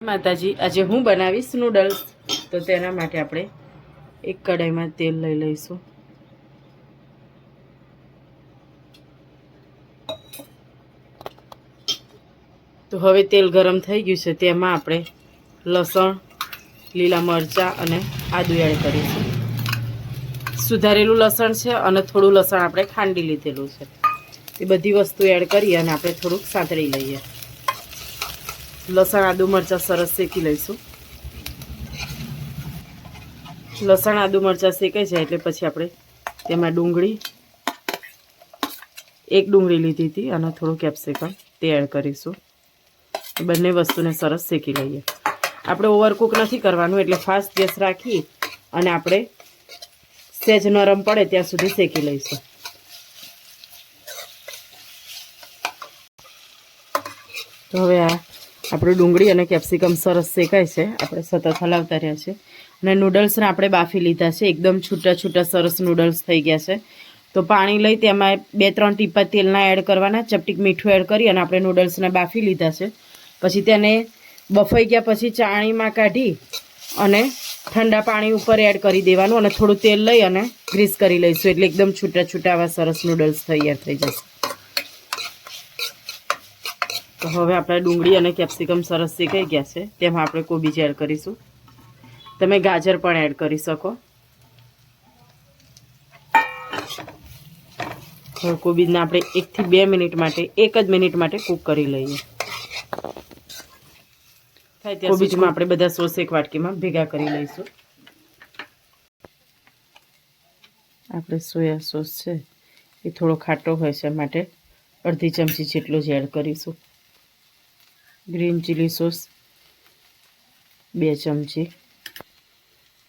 માતાજી, આજે હું બનાવીશ નૂડલ્સ તો તેના માટે આપણે એક કઢાઈમાં તેલ લઈ લઈશું. તો હવે તેલ ગરમ થઈ ગયું છે, તેમાં આપણે લસણ, લીલા મરચાં અને આદુ એડ કરીશું. સુધારેલું લસણ છે અને થોડું લસણ આપણે ખાંડી લીધેલું છે. એ બધી વસ્તુ એડ કરી અને આપણે થોડુંક સાંતળી લઈએ. લસણ, આદુ, મરચાં સરસ શેકી લઈશું. લસણ, આદુ, મરચાં શેકાઈ જાય એટલે પછી આપણે તેમાં ડુંગળી, એક ડુંગળી લીધી હતી અને થોડું કેપ્સિકમ તે એડ કરીશું. બંને વસ્તુને સરસ શેકી લઈએ. આપણે ઓવરકુક નથી કરવાનું, એટલે ફાસ્ટ ગેસ રાખી અને આપણે સહેજ નરમ પડે ત્યાં સુધી શેકી લઈશું. તો હવે આ આપણું ડુંગળી અને કેપ્સિકમ સરસ શેકાય છે. આપણે સતત હલાવતા રહ્યા છે અને નૂડલ્સને આપણે બાફી લીધા છે. એકદમ છૂટા છૂટા સરસ નૂડલ્સ થઈ ગયા છે. તો પાણી લઈ તેમાં બે ત્રણ ટીપા તેલના એડ કરવાના ચપટીક મીઠું એડ કરી અને આપણે નૂડલ્સને બાફી લીધા છે. પછી તેને બફાઈ ગયા પછી ચાણીમાં કાઢી અને ઠંડા પાણી ઉપર એડ કરી દેવાનું અને થોડું તેલ લઈ અને ગ્રીસ કરી લઈશું. એટલે એકદમ છૂટા છૂટા આવા સરસ નૂડલ્સ તૈયાર થઈ જશે. તો હવે આપણા ડુંગળી અને કેપ્સિકમ સરસ શેકાઈ ગયા છે. તેમાં આપણે કોબીજ એડ કરીશું. તમે ગાજર પણ એડ કરી શકો. હવે કોબીજને આપણે એકથી બે મિનિટ માટે એક જ મિનિટ માટે કૂક કરી લઈએ. કોબીજમાં આપણે બધા સોસ એક વાટકીમાં ભેગા કરી લઈશું. આપણે સોયા સોસ છે એ થોડો ખાટો હોય છે માટે અડધી ચમચી જેટલો જ એડ કરીશું. ગ્રીન ચીલી સોસ, બે ચમચી.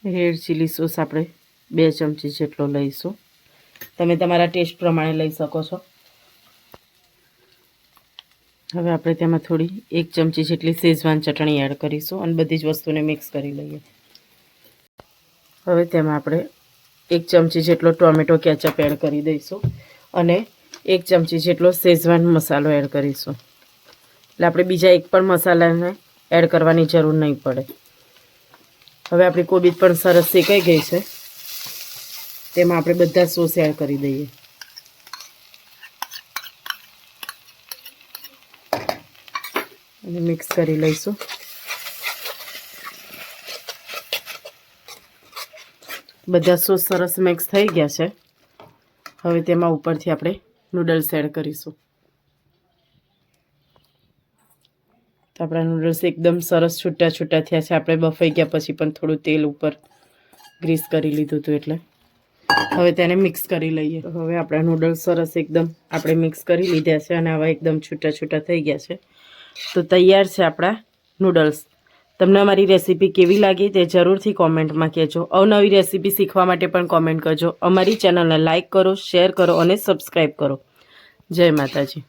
રેડ ચીલી સોસ આપણે બે ચમચી જેટલો લઈશું. તમે તમારા ટેસ્ટ પ્રમાણે લઈ શકો છો. હવે આપણે તેમાં થોડી એક ચમચી જેટલી શેઝવાન ચટણી એડ કરીશું અને બધી જ વસ્તુને મિક્સ કરી લઈએ. હવે તેમાં આપણે એક ચમચી જેટલો ટોમેટો કેચઅપ એડ કરી દઈશું અને એક ચમચી જેટલો શેઝવાન મસાલો એડ કરીશું. એટલે આપણે બીજા એક પણ મસાલાને એડ કરવાની જરૂર નહીં પડે. હવે આપણી કોબીજ પણ સરસ શેકાઈ ગઈ છે. તેમાં આપણે બધા સોસ એડ કરી દઈએ. અને મિક્સ કરી લઈશું. બધા સોસ સરસ મિક્સ થઈ ગયા છે. હવે તેમાં ઉપરથી આપણે નૂડલ્સ એડ કરીશું. તો આપણા નૂડલ્સ એકદમ સરસ છૂટા છૂટા થયા છે. આપણે બફાઈ ગયા પછી પણ થોડું તેલ ઉપર ગ્રીસ કરી લીધું હતું એટલે. હવે તેને મિક્સ કરી લઈએ. હવે આપણા નૂડલ્સ સરસ એકદમ આપણે મિક્સ કરી લીધા છે અને આવા એકદમ છૂટા છૂટા થઈ ગયા છે. તો તૈયાર છે આપણા નૂડલ્સ તમને અમારી રેસીપી કેવી લાગી તે જરૂરથી કોમેન્ટમાં કહેજો. અવનવી રેસીપી શીખવા માટે પણ કોમેન્ટ કરજો. અમારી ચેનલને લાઇક કરો શેર કરો અને સબસ્ક્રાઈબ કરો. જય માતાજી.